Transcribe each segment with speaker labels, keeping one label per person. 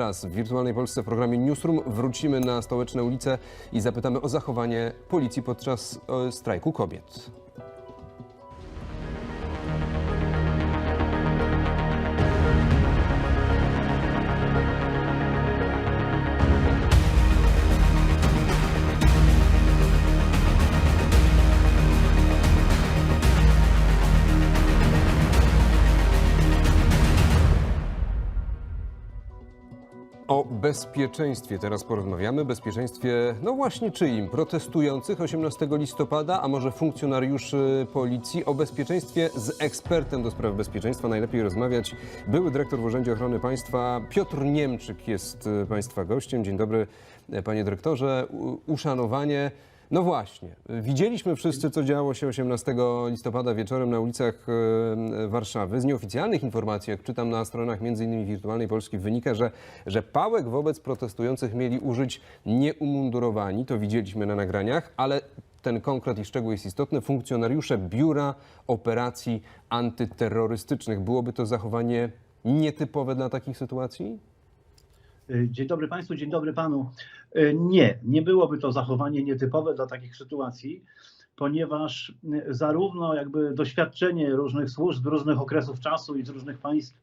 Speaker 1: Teraz w Wirtualnej Polsce w programie Newsroom wrócimy na stołeczne ulice i zapytamy o zachowanie policji podczas e, strajku kobiet. O bezpieczeństwie teraz porozmawiamy. Bezpieczeństwie, no właśnie czyim? Protestujących 18 listopada, a może funkcjonariuszy policji. O bezpieczeństwie z ekspertem do spraw bezpieczeństwa najlepiej rozmawiać. Były dyrektor w Urzędzie Ochrony Państwa Piotr Niemczyk jest e, Państwa gościem. Dzień dobry, e, panie dyrektorze. Uszanowanie. No właśnie, widzieliśmy wszyscy, co działo się 18 listopada wieczorem na ulicach e, Warszawy. Z nieoficjalnych informacji, jak czytam na stronach m.in. Wirtualnej Polski, wynika, że, że pałek wobec protestujących mieli użyć nieumundurowani. To widzieliśmy na nagraniach, ale ten konkret i szczegół jest istotny. Funkcjonariusze Biura Operacji Antyterrorystycznych. Byłoby to zachowanie nietypowe dla takich sytuacji?
Speaker 2: Y, Dzień dobry Państwu, dzień dobry Panu. Y, Nie, nie byłoby to zachowanie nietypowe dla takich sytuacji, ponieważ y, zarówno jakby doświadczenie różnych służb, różnych okresów czasu i z różnych państw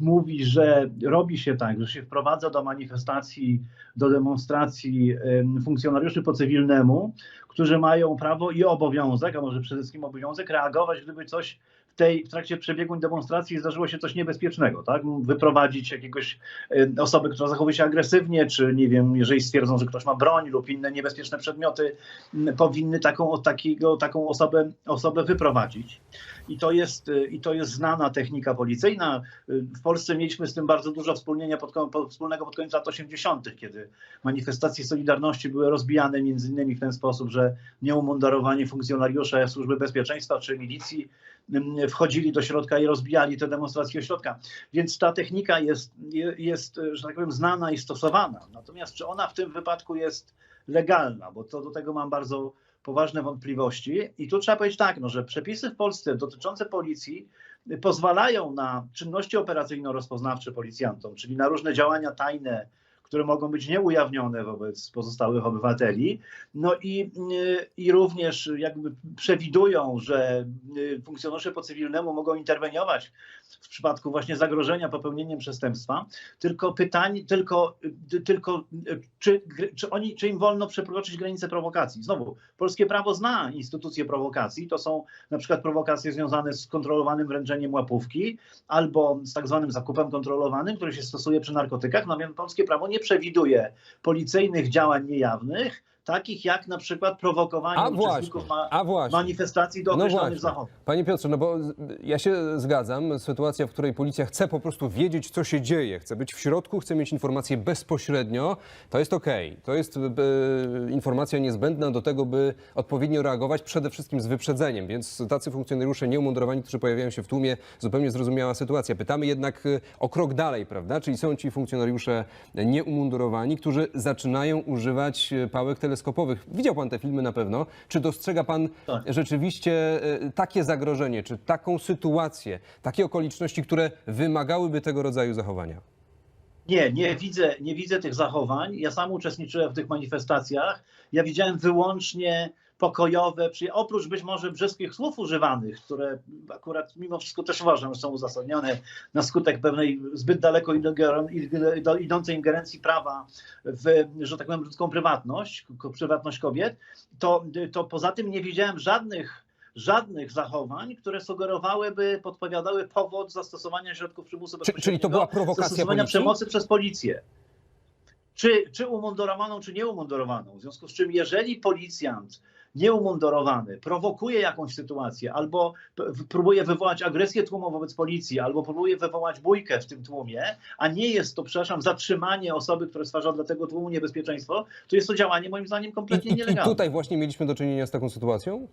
Speaker 2: mówi, że robi się tak, że się wprowadza do manifestacji, do demonstracji y, funkcjonariuszy po cywilnemu, którzy mają prawo i obowiązek, a może przede wszystkim obowiązek reagować, gdyby coś w tej w trakcie przebiegu demonstracji zdarzyło się coś niebezpiecznego, tak? Wyprowadzić jakiegoś y, osoby, która zachowuje się agresywnie, czy nie wiem, jeżeli stwierdzą, że ktoś ma broń lub inne niebezpieczne przedmioty, powinny taką, takiego, taką osobę, osobę wyprowadzić. I to, jest, y, I to jest znana technika policyjna. Y, W Polsce mieliśmy z tym bardzo dużo wspólnienia pod, wspólnego pod koniec lat 80., kiedy manifestacje Solidarności były rozbijane między innymi w ten sposób, że nieumundurowani funkcjonariusze służby bezpieczeństwa czy milicji wchodzili do środka i rozbijali te demonstracje ośrodka. Więc ta technika jest, je- jest, że tak powiem, znana i stosowana. Natomiast czy ona w tym wypadku jest legalna, bo to do tego mam bardzo poważne wątpliwości. I tu trzeba powiedzieć tak, no, że przepisy w Polsce dotyczące policji pozwalają na czynności operacyjno-rozpoznawcze policjantom, czyli na różne działania tajne, które mogą być nieujawnione wobec pozostałych obywateli. No i, y, i również jakby przewidują, że y, funkcjonariusze po cywilnemu mogą interweniować w przypadku właśnie zagrożenia popełnieniem przestępstwa. Tylko pytanie, tylko, tylko czy, czy, oni, czy im wolno przekroczyć granice prowokacji? Znowu, polskie prawo zna instytucje prowokacji. To są na przykład prowokacje związane z kontrolowanym wręczeniem łapówki albo z tak zwanym zakupem kontrolowanym, który się stosuje przy narkotykach. Natomiast polskie prawo nie przewiduje policyjnych działań niejawnych, takich jak na przykład prowokowanie
Speaker 1: A właśnie,
Speaker 2: uczestników ma-
Speaker 1: a właśnie.
Speaker 2: manifestacji do
Speaker 1: No
Speaker 2: określonych
Speaker 1: właśnie.
Speaker 2: zachowań.
Speaker 1: Panie Piotrze, no bo ja się zgadzam, sytuacja, w której policja chce po prostu wiedzieć, co się dzieje, chce być w środku, chce mieć informacje bezpośrednio, to jest okej. To jest e, informacja niezbędna do tego, by odpowiednio reagować, przede wszystkim z wyprzedzeniem, więc tacy funkcjonariusze nieumundurowani, którzy pojawiają się w tłumie, zupełnie zrozumiała sytuacja. Pytamy jednak e, o krok dalej, prawda? Czyli są ci funkcjonariusze nieumundurowani, którzy zaczynają używać e, pałek teleskopowych. Widział pan te filmy na pewno. Czy dostrzega pan
Speaker 2: Tak.
Speaker 1: rzeczywiście e, takie zagrożenie, czy taką sytuację, takie okoliczności, które wymagałyby tego rodzaju zachowania?
Speaker 2: Nie, nie widzę, nie widzę tych zachowań. Ja sam uczestniczyłem w tych manifestacjach. Ja widziałem wyłącznie pokojowe, przy, oprócz być może brzeskich słów używanych, które akurat mimo wszystko też uważam, że są uzasadnione na skutek pewnej zbyt daleko idącej ingerencji prawa w, że tak powiem, ludzką prywatność, prywatność kobiet, to, to poza tym nie widziałem żadnych żadnych zachowań, które sugerowałyby, podpowiadały powód zastosowania środków przymusu
Speaker 1: Czy- czyli to była prowokacja
Speaker 2: zastosowania
Speaker 1: policji?
Speaker 2: przemocy przez policję. Czy, czy umundurowaną, czy nieumundurowaną. W związku z czym, jeżeli policjant nieumundurowany prowokuje jakąś sytuację, albo próbuje wywołać agresję tłumu wobec policji, albo próbuje wywołać bójkę w tym tłumie, a nie jest to, przepraszam, zatrzymanie osoby, które stwarza dla tego tłumu niebezpieczeństwo, to jest to działanie moim zdaniem kompletnie
Speaker 1: I, i, I
Speaker 2: nielegalne.
Speaker 1: tutaj właśnie mieliśmy do czynienia z taką sytuacją?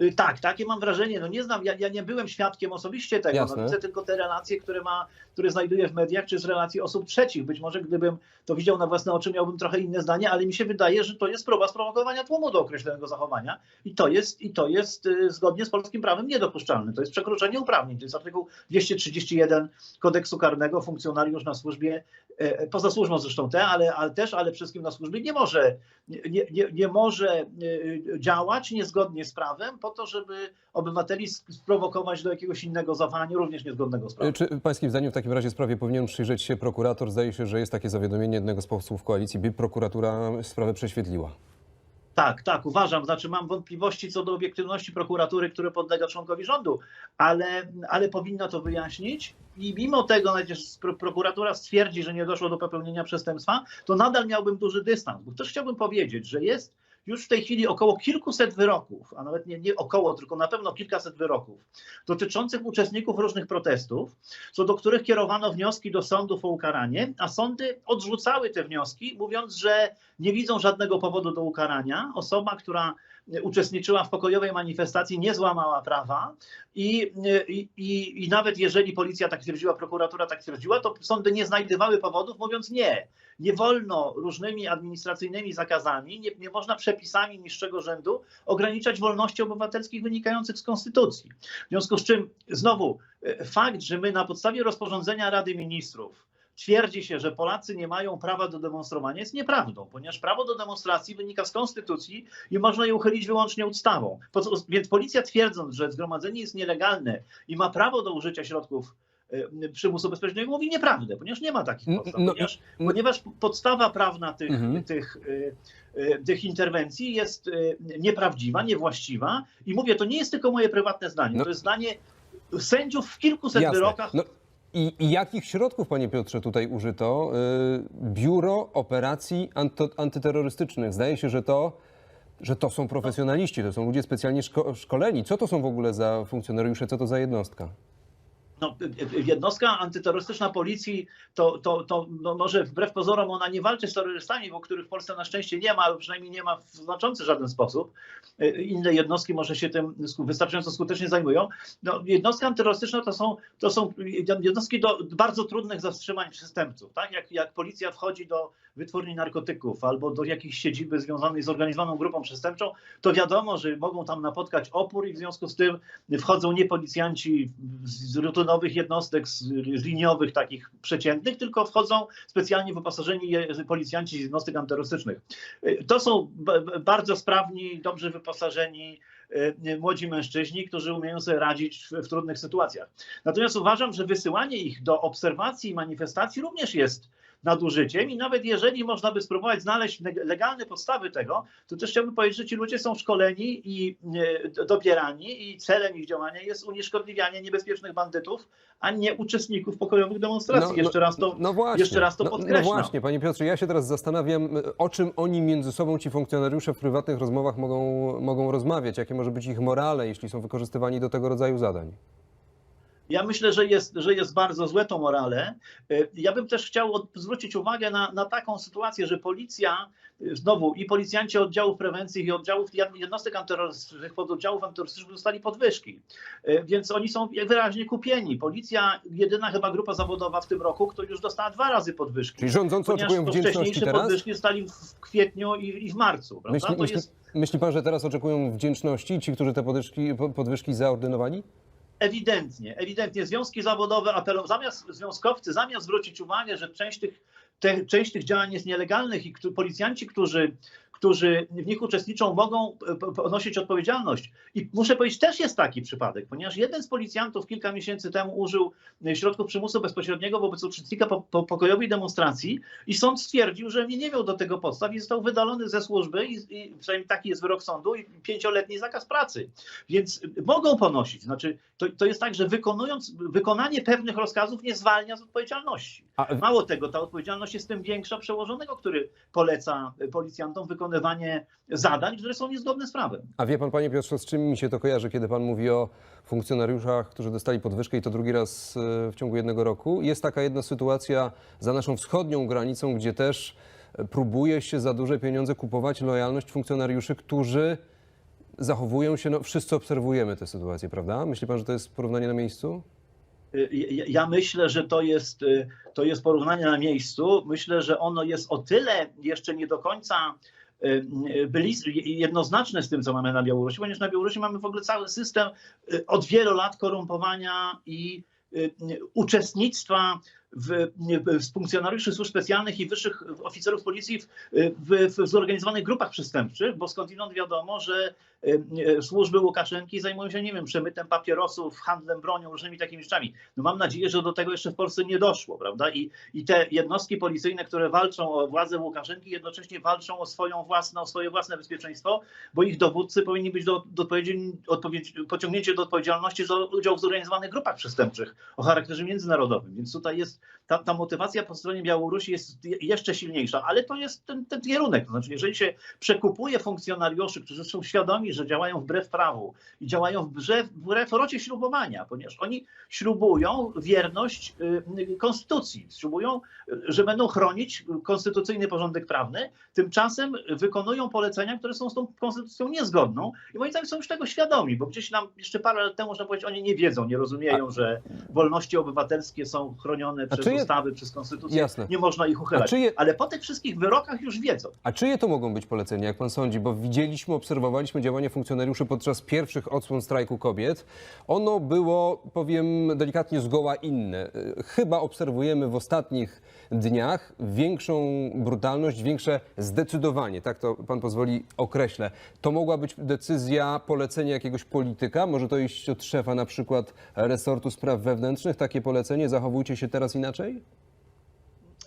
Speaker 2: Y, Tak, takie mam wrażenie. No nie znam, ja, ja nie byłem świadkiem osobiście tego.
Speaker 1: Jasne.
Speaker 2: No, widzę tylko te relacje, które, ma, które znajduję w mediach, czy z relacji osób trzecich. Być może gdybym to widział na własne oczy, miałbym trochę inne zdanie, ale mi się wydaje, że to jest próba sprowokowania tłumu do określonego zachowania i to jest, i to jest y, zgodnie z polskim prawem niedopuszczalne. To jest przekroczenie uprawnień. To jest artykuł 231 kodeksu karnego. Funkcjonariusz na służbie, e, poza służbą zresztą te, ale, ale też, ale wszystkim na służbie nie może, nie, nie, nie może y, działać niezgodnie z prawem po to, żeby obywateli sprowokować do jakiegoś innego zachowania, również niezgodnego z prawem.
Speaker 1: Czy pańskim zdaniem w takim razie sprawie powinien przyjrzeć się prokurator? Zdaje się, że jest takie zawiadomienie jednego z posłów koalicji, by prokuratura sprawę prześwietliła.
Speaker 2: Tak, tak, uważam. Znaczy mam wątpliwości co do obiektywności prokuratury, które podlega członkowi rządu, ale, ale powinna to wyjaśnić i mimo tego, nawet jeśli prokuratura stwierdzi, że nie doszło do popełnienia przestępstwa, to nadal miałbym duży dystans. Bo też chciałbym powiedzieć, że jest już w tej chwili około kilkuset wyroków, a nawet nie, nie około, tylko na pewno kilkaset wyroków dotyczących uczestników różnych protestów, co do których kierowano wnioski do sądów o ukaranie, a sądy odrzucały te wnioski, mówiąc, że nie widzą żadnego powodu do ukarania. Osoba, która uczestniczyła w pokojowej manifestacji, nie złamała prawa i, i, i, nawet jeżeli policja tak twierdziła, prokuratura tak twierdziła, to sądy nie znajdowały powodów, mówiąc nie. Nie wolno różnymi administracyjnymi zakazami, nie, nie można przepisami niższego rzędu ograniczać wolności obywatelskich wynikających z konstytucji. W związku z czym znowu e, fakt, że my na podstawie rozporządzenia Rady Ministrów twierdzi się, że Polacy nie mają prawa do demonstrowania, jest nieprawdą, ponieważ prawo do demonstracji wynika z konstytucji i można je uchylić wyłącznie ustawą. Więc policja twierdząc, że zgromadzenie jest nielegalne i ma prawo do użycia środków e, przymusu bezpośredniego, mówi nieprawdę, ponieważ nie ma takich podstaw.
Speaker 1: no,
Speaker 2: ponieważ,
Speaker 1: no-
Speaker 2: ponieważ podstawa prawna tych,
Speaker 1: Mhm.
Speaker 2: tych, e, e, tych interwencji jest nieprawdziwa, niewłaściwa i mówię, to nie jest tylko moje prywatne zdanie,
Speaker 1: No.
Speaker 2: to jest zdanie sędziów w kilkuset
Speaker 1: Jasne.
Speaker 2: wyrokach
Speaker 1: No, i, I jakich środków, panie Piotrze, tutaj użyto? Y, Biuro Operacji Anto, Antyterrorystycznych. Zdaje się, że to, że to są profesjonaliści, to są ludzie specjalnie szko szkoleni. Co to są w ogóle za funkcjonariusze, co to za jednostka?
Speaker 2: No, jednostka antyterrorystyczna policji, to, to, to no może wbrew pozorom ona nie walczy z terrorystami, bo których w Polsce na szczęście nie ma, albo przynajmniej nie ma w znaczący żaden sposób. Y, Inne jednostki może się tym wystarczająco skutecznie zajmują. No, jednostka antyterrorystyczna to są, to są jednostki do bardzo trudnych zastrzymań przestępców. Tak? Jak, jak policja wchodzi do wytwórni narkotyków albo do jakiejś siedziby związanej z organizowaną grupą przestępczą, to wiadomo, że mogą tam napotkać opór i w związku z tym wchodzą nie policjanci z rutynowych jednostek, z, z liniowych takich przeciętnych, tylko wchodzą specjalnie wyposażeni policjanci z jednostek antyterrorystycznych. Y, To są bardzo sprawni, dobrze wyposażeni y, młodzi mężczyźni, którzy umieją sobie radzić w, w trudnych sytuacjach. Natomiast uważam, że wysyłanie ich do obserwacji i manifestacji również jest nadużyciem i nawet jeżeli można by spróbować znaleźć leg- legalne podstawy tego, to też chciałbym powiedzieć, że ci ludzie są szkoleni i e, do- dobierani i celem ich działania jest unieszkodliwianie niebezpiecznych bandytów, a nie uczestników pokojowych demonstracji. jeszcze raz to,
Speaker 1: no właśnie,
Speaker 2: jeszcze raz to
Speaker 1: no,
Speaker 2: podkreślam.
Speaker 1: No właśnie, panie Piotrze, ja się teraz zastanawiam, y, o czym oni między sobą, ci funkcjonariusze w prywatnych rozmowach mogą, mogą rozmawiać, jakie może być ich morale, jeśli są wykorzystywani do tego rodzaju zadań.
Speaker 2: Ja myślę, że jest, że jest bardzo złe to morale. Y, Ja bym też chciał zwrócić uwagę na, na taką sytuację, że policja, y, znowu i policjanci oddziałów prewencji i oddziałów jed- jednostek antyterrorystycznych, pododdziałów antyterrorystycznych dostali podwyżki. Y, Więc oni są wyraźnie kupieni. Policja, jedyna chyba grupa zawodowa w tym roku, która już dostała dwa razy podwyżki.
Speaker 1: Czyli rządzący oczekują wdzięczności
Speaker 2: wcześniejsze
Speaker 1: teraz?
Speaker 2: podwyżki dostali w kwietniu i, i w marcu.
Speaker 1: Myśli, myśli,
Speaker 2: jest
Speaker 1: myśli pan, że teraz oczekują wdzięczności ci, którzy te podwyżki, po- podwyżki zaordynowali?
Speaker 2: Ewidentnie, ewidentnie. Związki zawodowe apelują, zamiast związkowcy, zamiast zwrócić uwagę, że część tych, te, część tych działań jest nielegalnych i policjanci, którzy, którzy w nich uczestniczą, mogą e, po- ponosić odpowiedzialność. I muszę powiedzieć, też jest taki przypadek, ponieważ jeden z policjantów kilka miesięcy temu użył e, środków przymusu bezpośredniego wobec uczestnika po, po, pokojowej demonstracji i sąd stwierdził, że nie miał do tego podstaw i został wydalony ze służby i, i przynajmniej taki jest wyrok sądu i pięcioletni zakaz pracy. Więc mogą ponosić. Znaczy, to, to jest tak, że wykonując, wykonanie pewnych rozkazów nie zwalnia z odpowiedzialności.
Speaker 1: A,
Speaker 2: Mało tego, ta odpowiedzialność jest tym większa przełożonego, który poleca policjantom wykonywanie zadań, które są niezgodne z prawem.
Speaker 1: a wie pan, panie Piotrze, z czym mi się to kojarzy, kiedy pan mówi o funkcjonariuszach, którzy dostali podwyżkę i to drugi raz e, w ciągu jednego roku? Jest taka jedna sytuacja za naszą wschodnią granicą, gdzie też próbuje się za duże pieniądze kupować lojalność funkcjonariuszy, którzy zachowują się, no wszyscy obserwujemy tę sytuację, prawda? Myśli pan, że to jest porównanie na miejscu?
Speaker 2: Y, Ja myślę, że to jest, y, to jest porównanie na miejscu. Myślę, że ono jest o tyle jeszcze nie do końca y, jednoznaczne z tym, co mamy na Białorusi, ponieważ na Białorusi mamy w ogóle cały system od wielu lat korumpowania i uczestnictwa w, w funkcjonariuszy służb specjalnych i wyższych oficerów policji w, w, w zorganizowanych grupach przestępczych, bo skądinąd wiadomo, że służby Łukaszenki zajmują się, nie wiem, przemytem papierosów, handlem bronią, różnymi takimi rzeczami. No mam nadzieję, że do tego jeszcze w Polsce nie doszło, prawda? I, i te jednostki policyjne, które walczą o władzę Łukaszenki, jednocześnie walczą o swoją własną, o swoje własne bezpieczeństwo, bo ich dowódcy powinni być do, do odpowiedzi, pociągnięci do odpowiedzialności za udział w zorganizowanych grupach przestępczych o charakterze międzynarodowym. Więc tutaj jest ta, ta motywacja po stronie Białorusi jest je- jeszcze silniejsza, ale to jest ten, ten kierunek. To znaczy, jeżeli się przekupuje funkcjonariuszy, którzy są świadomi, że działają wbrew prawu i działają wbrew, wbrew rocie ślubowania, ponieważ oni ślubują wierność y, konstytucji, ślubują, y, że będą chronić konstytucyjny porządek prawny, tymczasem wykonują polecenia, które są z tą konstytucją niezgodną i moim zdaniem są już tego świadomi, bo gdzieś nam jeszcze parę lat temu można powiedzieć, oni nie wiedzą, nie rozumieją, że wolności obywatelskie są chronione przez
Speaker 1: czyje-
Speaker 2: ustawy, przez konstytucję,
Speaker 1: Jasne.
Speaker 2: nie można ich uchylać.
Speaker 1: czyje-
Speaker 2: Ale po tych wszystkich wyrokach już wiedzą.
Speaker 1: A czyje to mogą być polecenia, jak pan sądzi? Bo widzieliśmy, obserwowaliśmy działania funkcjonariuszy podczas pierwszych odsłon strajku kobiet. Ono było, powiem delikatnie, zgoła inne. Y, Chyba obserwujemy w ostatnich dniach większą brutalność, większe zdecydowanie, tak to pan pozwoli określę. To mogła być decyzja polecenia jakiegoś polityka, może to iść od szefa na przykład resortu spraw wewnętrznych, takie polecenie, zachowujcie się teraz inaczej?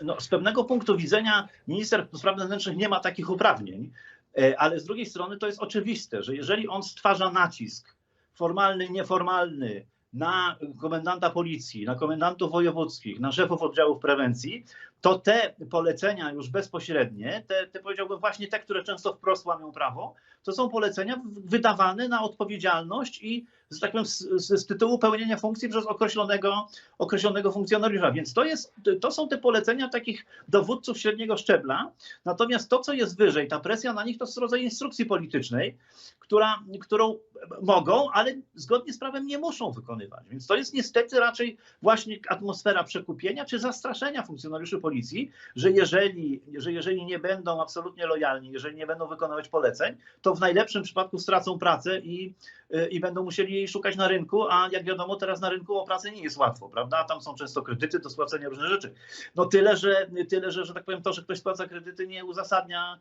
Speaker 2: no, z pewnego punktu widzenia minister spraw wewnętrznych nie ma takich uprawnień, e, ale z drugiej strony to jest oczywiste, że jeżeli on stwarza nacisk formalny, nieformalny na komendanta policji, na komendantów wojewódzkich, na szefów oddziałów prewencji, to te polecenia już bezpośrednie, te, te powiedziałbym właśnie te, które często wprost łamią prawo, to są polecenia wydawane na odpowiedzialność i że tak powiem, z, z, tytułu pełnienia funkcji przez określonego, określonego funkcjonariusza. Więc to, jest, to są te polecenia takich dowódców średniego szczebla. Natomiast to, co jest wyżej, ta presja na nich, to jest rodzaj instrukcji politycznej, która, którą mogą, ale zgodnie z prawem nie muszą wykonywać. Więc to jest niestety raczej właśnie atmosfera przekupienia czy zastraszenia funkcjonariuszy policji, że jeżeli, że jeżeli nie będą absolutnie lojalni, jeżeli nie będą wykonywać poleceń, to w najlepszym przypadku stracą pracę i, i będą musieli jej szukać na rynku, a jak wiadomo teraz na rynku o pracę nie jest łatwo, prawda? Tam są często kredyty do spłacenia różne rzeczy. No tyle, że, tyle, że, że tak powiem, to, że ktoś spłaca kredyty nie uzasadnia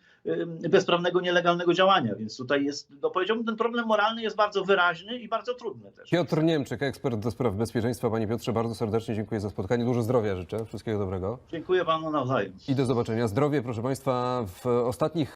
Speaker 2: bezprawnego, nielegalnego działania, więc tutaj jest, no powiedziałbym, ten problem moralny jest bardzo wyraźny i bardzo trudny też.
Speaker 1: Piotr Niemczyk, ekspert do spraw bezpieczeństwa. Panie Piotrze, bardzo serdecznie dziękuję za spotkanie. Dużo zdrowia życzę. Wszystkiego dobrego.
Speaker 2: Dziękuję panu nawzajem.
Speaker 1: I do zobaczenia. Zdrowie, proszę Państwa, w ostatnich